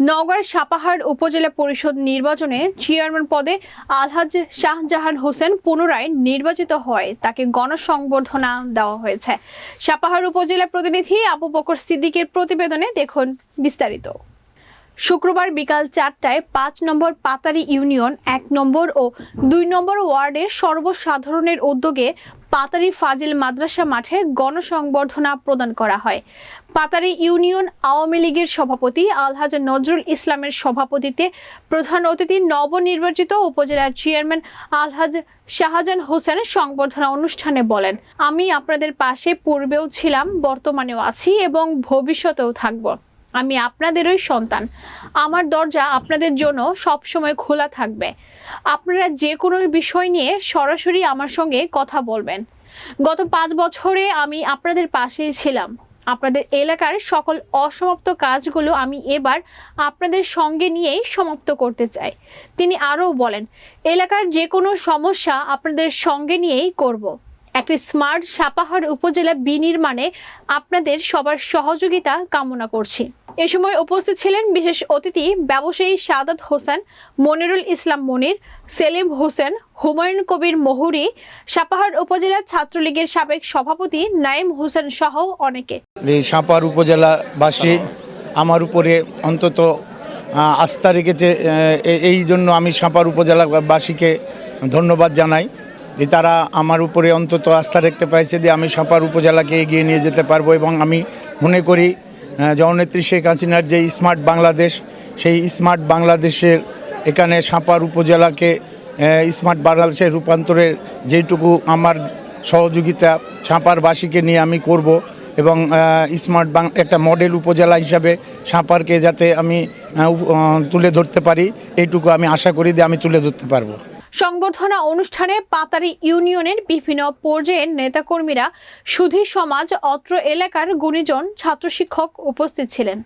নওগাঁর সাপাহার উপজেলা পরিষদ নির্বাচনে চেয়ারম্যান পদে আলহাজ শাহজাহান হোসেন পুনরায় নির্বাচিত হয়। তাকে গণসংবর্ধনা দেওয়া হয়েছে। সাপাহার উপজেলা প্রতিনিধি আবু বকর সিদ্দিকের প্রতিবেদনে দেখুন বিস্তারিত। শুক্রবার বিকাল চারটায় পাঁচ নম্বর পাতারি ইউনিয়ন, এক নম্বর ও দুই নম্বর ওয়ার্ডের সর্বসাধারণের উদ্যোগে পাতারি ফাজিল মাদ্রাসা মাঠে গণসংবর্ধনা প্রদান করা হয়। পাতারি ইউনিয়ন আওয়ামী লীগের সভাপতি আলহাজ নজরুল ইসলামের সভাপতিত্বে প্রধান অতিথি নবনির্বাচিত উপজেলার চেয়ারম্যান আলহাজ শাহজাহান হোসেন সংবর্ধনা অনুষ্ঠানে বলেন, আমি আপনাদের পাশে পূর্বেও ছিলাম, বর্তমানেও আছি এবং ভবিষ্যতেও থাকব। আমি আপনাদেরই সন্তান। আমার দরজা আপনাদের জন্য সবসময় খোলা থাকবে। আপনারা যে কোনো বিষয় নিয়ে সরাসরি আমার সঙ্গে কথা বলবেন। গত পাঁচ বছরে আমি আপনাদের পাশেই ছিলাম। আপনাদের এলাকার সকল অসমাপ্ত কাজগুলো আমি এবার আপনাদের সঙ্গে নিয়েই সমাপ্ত করতে চাই। তিনি আরও বলেন, এলাকার যে কোনো সমস্যা আপনাদের সঙ্গে নিয়েই করব। একটি স্মার্ট সাপাহার উপজেলা বিনির্মাণে আপনাদের সবার সহযোগিতা কামনা করছি। এ সময় উপস্থিত ছিলেন বিশেষ অতিথি ব্যবসায়ী সাদাত হোসেন, মনিরুল ইসলাম মনির, সেলিম হোসেন, হুমায়ুন কবির মহুরি, সাপাহার উপজেলা ছাত্রলীগের সাবেক সভাপতি নাইম হোসেন সহ অনেকে। সাপার উপজেলাবাসী আমার উপরে অন্তত আস্থা রেখেছে এই জন্য আমি সাপার উপজেলাবাসীকে ধন্যবাদ জানাই যে তারা আমার উপরে অন্তত আস্থা রাখতে পারছে যে আমি সাপার উপজেলাকে এগিয়ে নিয়ে যেতে পারব এবং আমি মনে করি জননেত্রী শেখ হাসিনার যে স্মার্ট বাংলাদেশ, সেই স্মার্ট বাংলাদেশের এখানে সাপার উপজেলাকে স্মার্ট বাংলাদেশের রূপান্তরের যেটুকু আমার সহযোগিতা সাপারবাসীকে নিয়ে আমি করব এবং স্মার্ট বাং, একটা মডেল উপজেলা হিসাবে সাঁপারকে যাতে আমি তুলে ধরতে পারি, এইটুকু আমি আশা করি যে আমি তুলে ধরতে পারব। সংবর্ধনা অনুষ্ঠানে পাতারি ইউনিয়নের বিভিন্ন পর্যায়ের নেতাকর্মীরা সুধী সমাজ অত্র এলাকার গুণীজন ছাত্র শিক্ষক উপস্থিত ছিলেন।